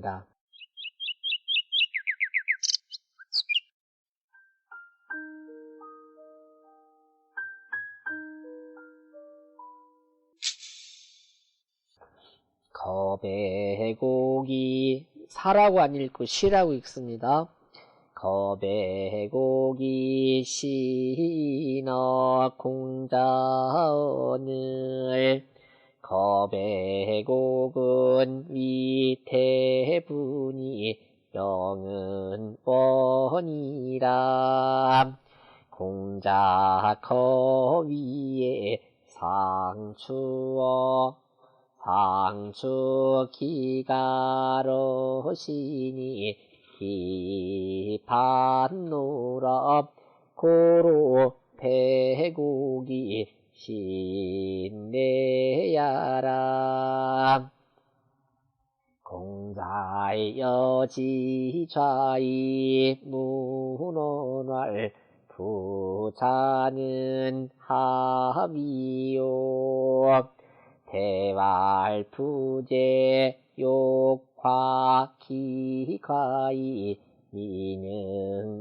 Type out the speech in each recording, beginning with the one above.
하겠습니다. 거배고기 사라고 안 읽고 시라고 읽습니다. 거배고기 시너 공자언을 거배곡은 분이 영은 뻔이라. 공자 거위에 상추어 상추 기가로시 공자의 여지좌이 문원활 부자는 합이요 대왈부제 욕화 기과이 이능야니다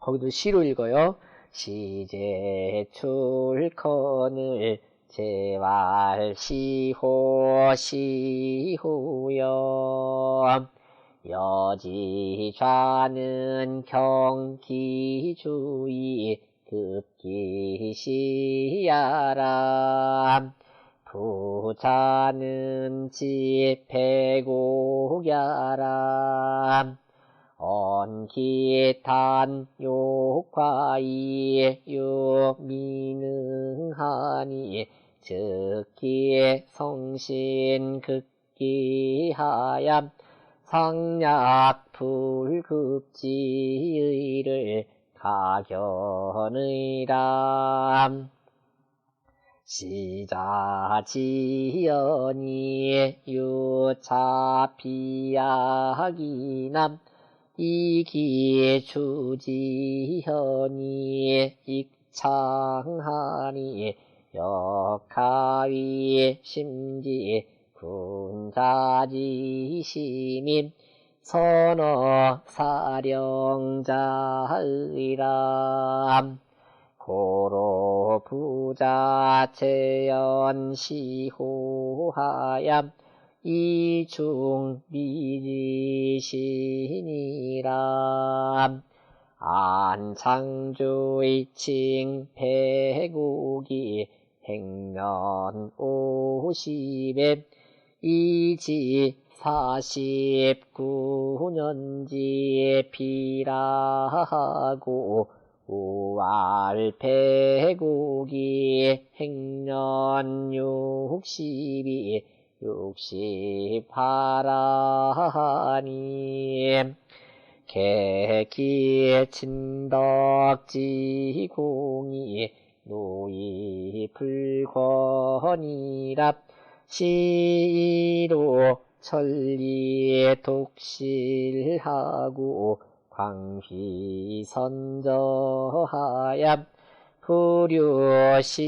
거기도 시로 읽어요. 시제 출컨을 제왈 시호 시호여 여지좌는 경기주의 급기시야라. 부자는 집회고야라. 언기탄 욕과이 유미능하니 즉기 성신 극기하얌 상약 불급지의를 가견의람 시자지연이 유차피야기남 이기주지현이 익창하니 역하위 심지 군자지시민 선어 사령자의람 고로 부자 재연시호하얌 이중 미지신이람 안창주의 칭배국이 행면 오십에 이지 사십구년지에 피라하고 우알배국이 행년 육십이 육십하라니 개기 진덕지공이 노이 불권이랍 시로 천리 독실하고 광휘선저하얌 부류시자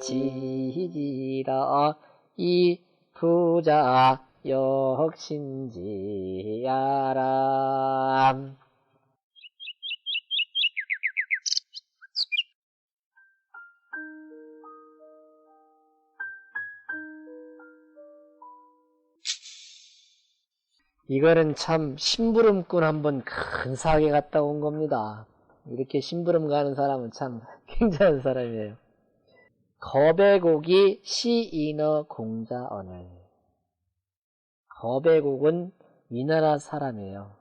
지지라 이 부자 역신지야람 이거는 참 심부름꾼 한번 근사하게 갔다 온 겁니다. 이렇게 심부름 가는 사람은 참 굉장한 사람이에요. 거배곡이 시인어 공자언을 거배곡은 위나라 사람이에요.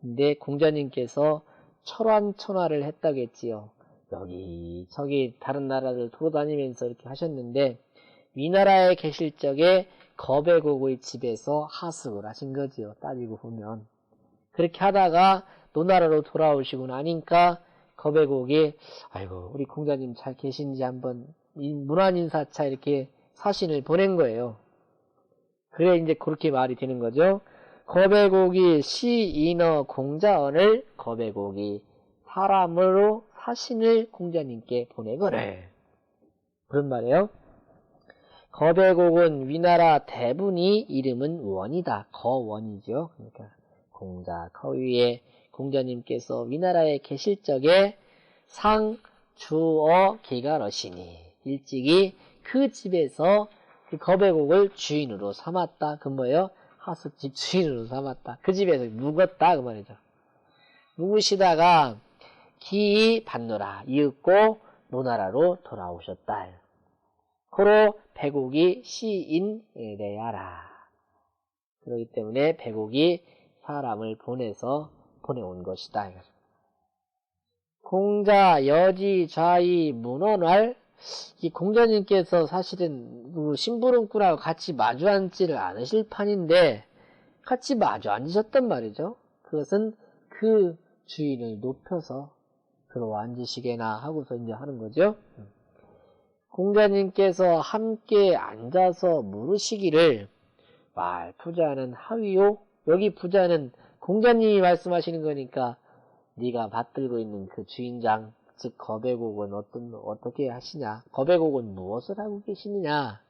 근데 공자님께서 철환천화를 했다겠지요. 여기 저기 다른 나라를 돌아다니면서 이렇게 하셨는데 위나라에 계실 적에 거배곡의 집에서 하숙을 하신 거지요. 따지고 보면. 그렇게 하다가 노나라로 돌아오시고 나니까 거배곡이 아이고 우리 공자님 잘 계신지 한번 문안인사차 이렇게 사신을 보낸 거예요. 그래 이제 그렇게 말이 되는 거죠. 거배곡이 시인어 공자언을 거배곡이 사람으로 사신을 공자님께 보내거래. 그런 말이에요. 거배곡은 위나라 대분이 이름은 원이다. 거원이죠. 그러니까 공자 거위에 공자님께서 위나라에 계실 적에 상 주어 기가러시니 일찍이 그 집에서 그 거배곡을 주인으로 삼았다. 그 뭐예요? 하숙집 주인으로 삼았다. 그 집에서 묵었다. 그 말이죠. 묵으시다가 기이 받노라 이윽고 노나라로 돌아오셨다. 고로 배곡이 시인래야라. 그렇기 때문에 배곡이 사람을 보내서 보내온 것이다. 공자 여지 좌이 문헌할 이 공자님께서 사실은 그 심부름꾼하고 같이 마주 앉지를 않으실 판인데 같이 마주 앉으셨단 말이죠. 그것은 그 주인을 높여서 들어와 앉으시게나 하고서 이제 하는 거죠. 공자님께서 함께 앉아서 물으시기를 말 부자는 하위요. 여기 부자는 공자님이 말씀하시는 거니까 네가 받들고 있는 그 주인장 즉 거배곡은 어떤 어떻게 하시냐? 거배곡은 무엇을 하고 계시느냐?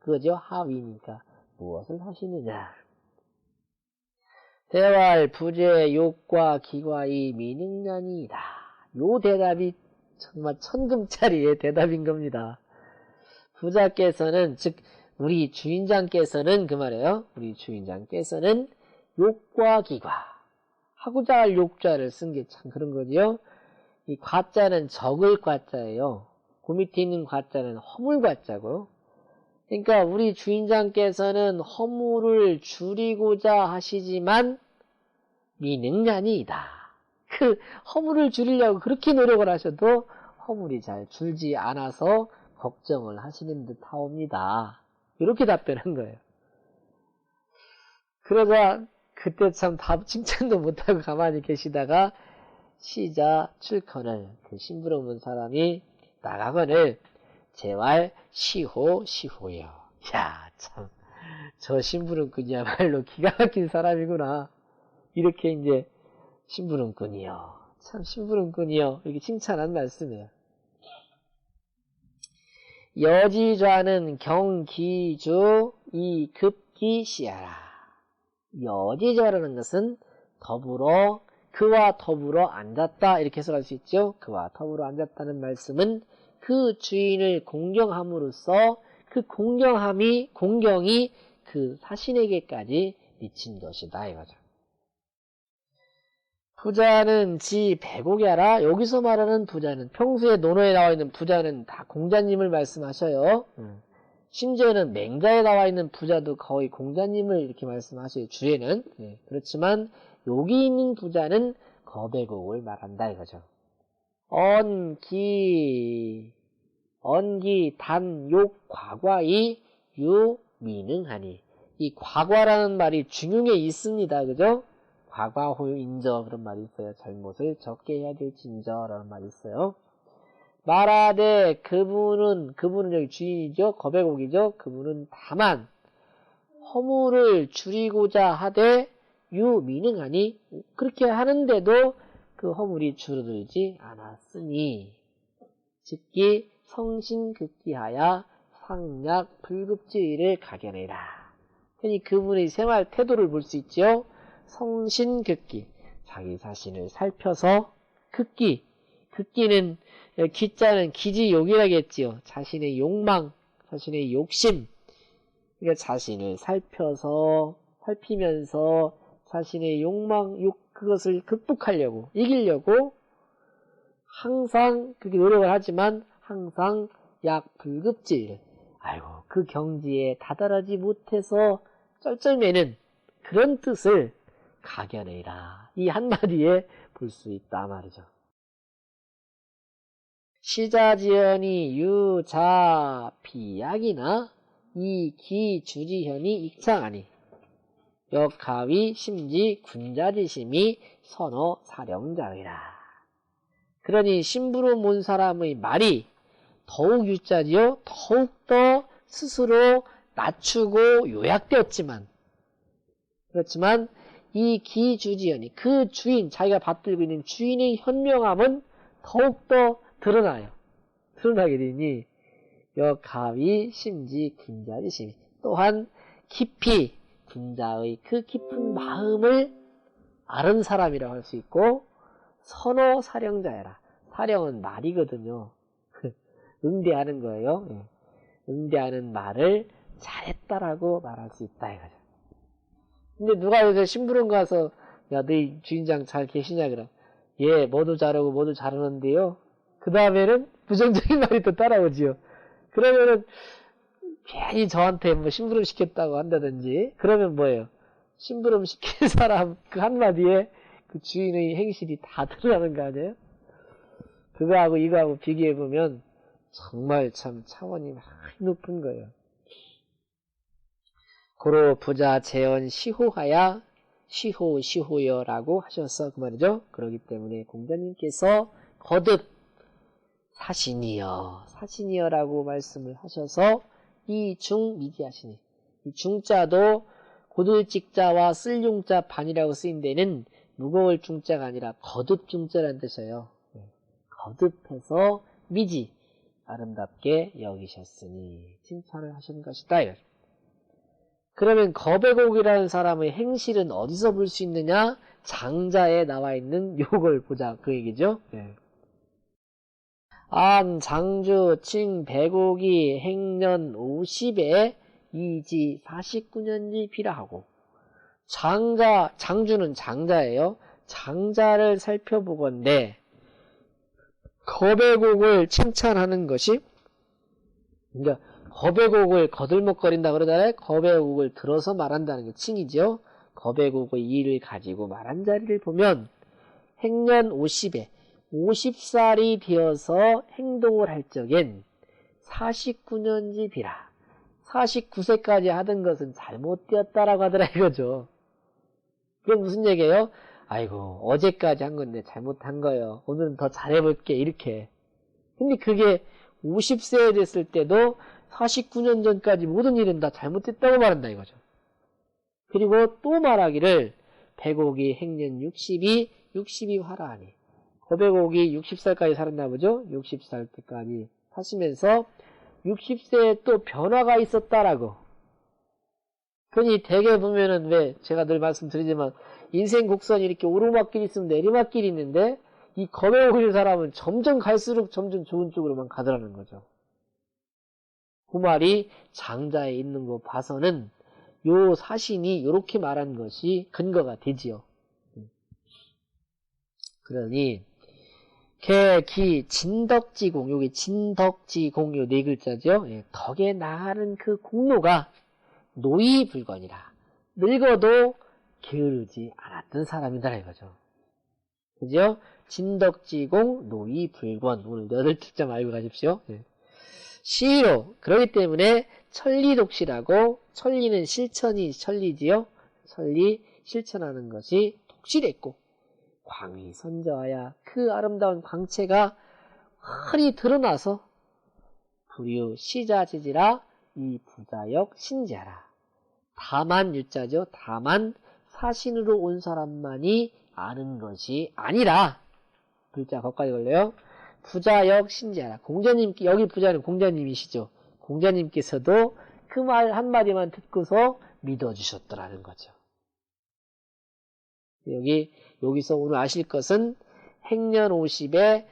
그거죠 하위니까 무엇을 하시느냐? 대활 부재 욕과 기과의 미능년이다. 요 대답이 정말 천금짜리의 대답인 겁니다. 부자께서는 즉 우리 주인장께서는 그 말이에요. 우리 주인장께서는 욕과 기과 하고자 할 욕자를 쓴 게 참 그런 거지요. 이 과자는 적을 과자예요. 그 밑에 있는 과자는 허물 과자고. 그러니까 우리 주인장께서는 허물을 줄이고자 하시지만 미능란이다. 그 허물을 줄이려고 그렇게 노력을 하셔도 허물이 잘 줄지 않아서 걱정을 하시는 듯 하옵니다. 이렇게 답변한 거예요. 그러자 그때 참 답 칭찬도 못하고 가만히 계시다가 시자 출컨을 그 심부름은 사람이 나가거늘 재활 시호 시호요. 야참 저 심부름꾼이야말로 기가 막힌 사람이구나. 이렇게 이제 심부름꾼이요. 참 심부름꾼이요. 이렇게 칭찬한 말씀이에요. 여지좌는 경기주 이 급기시하라. 여지좌라는 것은 더불어 그와 더불어 앉았다 이렇게 해석할 수 있죠. 그와 더불어 앉았다는 말씀은 그 주인을 공경함으로써 그 공경함이 공경이 그 사신에게까지 미친 것이다 이거죠. 부자는 지 배곡이 알아. 여기서 말하는 부자는 평소에 논어에 나와 있는 부자는 다 공자님을 말씀하셔요. 음. 심지어는 맹자에 나와 있는 부자도 거의 공자님을 이렇게 말씀하셔요. 주에는. 네. 그렇지만 여기 있는 부자는 거배곡을 말한다 이거죠. 언기 언기 단욕 과과이 유미능하니 이 과과라는 말이 중용에 있습니다. 그죠? 과과호유 인저 그런 말이 있어요. 잘못을 적게 해야 될 진저라는 말이 있어요. 말하되 그분은 그분은 여기 주인이죠. 거배곡이죠. 그분은 다만 허물을 줄이고자 하되 유미능하니 그렇게 하는데도 그 허물이 줄어들지 않았으니 즉기 성신극기하여 상략 불급지의를 가견해라. 흔히 그분의 생활 태도를 볼 수 있죠. 성신극기. 자기 자신을 살펴서 극기. 극기는 기자는 기지욕이라겠지요. 자신의 욕망, 자신의 욕심, 그러니까 자신을 살펴서 살피면서 자신의 욕망, 욕 그것을 극복하려고 이기려고 항상 그렇게 노력을 하지만 항상 약 불급질, 아이고 그 경지에 다다르지 못해서 쩔쩔매는 그런 뜻을 가견해라 이 한마디에 볼 수 있다 말이죠. 시자지연이 유자 비약이나 이기 주지현이 익창하니 역하위 심지 군자지심이 선어 사령자이라. 그러니 심부로 몬 사람의 말이 더욱 유자지요 더욱더 스스로 낮추고 요약되었지만 그렇지만 이 기주지연이 그 주인 자기가 받들고 있는 주인의 현명함은 더욱더 드러나요. 드러나게 되니 여가위 심지 군자의 심 또한 깊이 군자의 그 깊은 마음을 아는 사람이라고 할 수 있고 선호 사령자여라. 사령은 말이거든요. 응대하는 거예요. 예. 응대하는 말을 잘했다라고 말할 수 있다 이거죠. 근데 누가 요새 심부름 가서 야 너희 주인장 잘 계시냐 그럼 예 모두 잘하고 모두 잘하는데요. 그 다음에는 부정적인 말이 또 따라오지요. 그러면은 괜히 저한테 뭐 심부름 시켰다고 한다든지 그러면 뭐예요? 심부름 시킨 사람 그 한마디에 그 주인의 행실이 다 드러나는 거 아니에요? 그거하고 이거하고 비교해 보면 정말 참 차원이 많이 높은 거예요. 고로 부자 재원 시호하야 시호 시호여라고 하셔서 그 말이죠. 그러기 때문에 공자님께서 거듭 사신이여 사신이여라고 말씀을 하셔서 이 중 미디하시니 이 중자도 고들직자와 쓸용자 반이라고 쓰인 데는 무거울 중자가 아니라 거듭 중자라는 뜻이에요. 네. 거듭해서 미지 아름답게 여기셨으니 칭찬을 하신 것이다. 그러면 거배곡이라는 사람의 행실은 어디서 볼 수 있느냐? 장자에 나와 있는 요걸 보자 그 얘기죠. 네. 안, 장주, 칭, 배곡이 행년 50에 이지 49년지 비라하고 장자, 장주는 장자예요. 장자를 살펴보건대 거배곡을 칭찬하는 것이 그러니까 거배곡을 거들먹거린다 그러잖아요. 거배곡을 들어서 말한다는 게 칭이죠. 거배곡의 이를 가지고 말한 자리를 보면 행년 50에 50살이 되어서 행동을 할 적엔 49년지 비라 49세까지 하던 것은 잘못되었다라고 하더라 이거죠. 그게 무슨 얘기예요? 아이고 어제까지 한 건데 잘못한 거예요. 오늘은 더 잘해볼게 이렇게. 근데 그게 50세에 됐을 때도 49년 전까지 모든 일은 다 잘못됐다고 말한다 이거죠. 그리고 또 말하기를 백옥이 행년 60이 60이 화라하니 고백옥이 60살까지 살았나 보죠. 60살 때까지 사시면서 60세에 또 변화가 있었다라고. 흔히 대개 보면은 왜 제가 늘 말씀드리지만 인생 곡선이 이렇게 오르막길이 있으면 내리막길이 있는데 이 오는 사람은 점점 갈수록 점점 좋은 쪽으로만 가더라는 거죠. 그 말이 장자에 있는 거 봐서는 요 사신이 이렇게 말한 것이 근거가 되지요. 그러니 개, 기, 진덕지공, 여기 진덕지공 요 네 글자죠. 예, 덕에 나가는 그 공로가 노이불건이라. 늙어도 게으르지 않았던 사람이다 이거죠. 그죠? 진덕지공, 노이불건. 오늘 여덟 글자 알고 가십시오. 예. 시로 그러기 때문에 천리독실하고 천리는 실천이 천리지요. 천리 실천하는 것이 독실했고 광이 선저하야 그 아름다운 광채가 흔히 드러나서 불유 시자지지라 이 부자역 신자라. 다만 유자죠. 다만 사신으로 온 사람만이 아는 것이 아니라 글자 거기까지 걸려요. 부자역 신자라. 공자님 여기 부자는 공자님이시죠. 공자님께서도 그 말 한마디만 듣고서 믿어주셨더라는 거죠. 여기, 여기서 오늘 아실 것은 행년 50에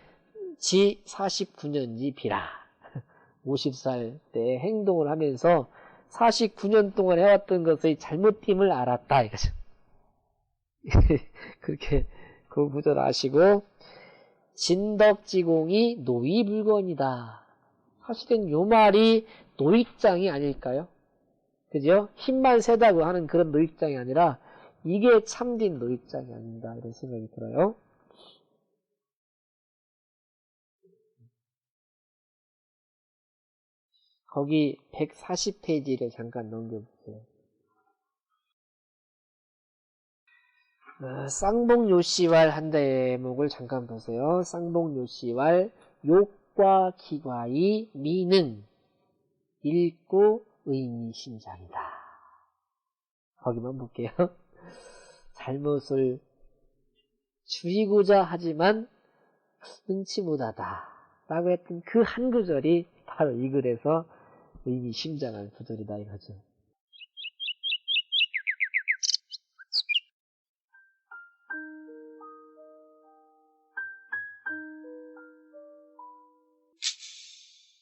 지 49년지 비라. 50살 때 행동을 하면서 49년 동안 해왔던 것의 잘못됨을 알았다. 이거죠. 그렇게 그 구절 아시고, 진덕지공이 노이불건이다. 사실은 요 말이 노익장이 아닐까요? 그죠? 힘만 세다고 하는 그런 노익장이 아니라 이게 참된 노익장이 아닌가 이런 생각이 들어요. 거기 140페이지를 잠깐 넘겨보세요. 어, 쌍봉요시왈 한 대목을 잠깐 보세요. 쌍봉요시왈 욕과 기과의 미는 읽고 의미심장이다. 거기만 볼게요. 잘못을 줄이고자 하지만 눈치 못하다. 라고 했던 그 한 구절이 바로 이 글에서 의미심장한 구절이다 이거죠.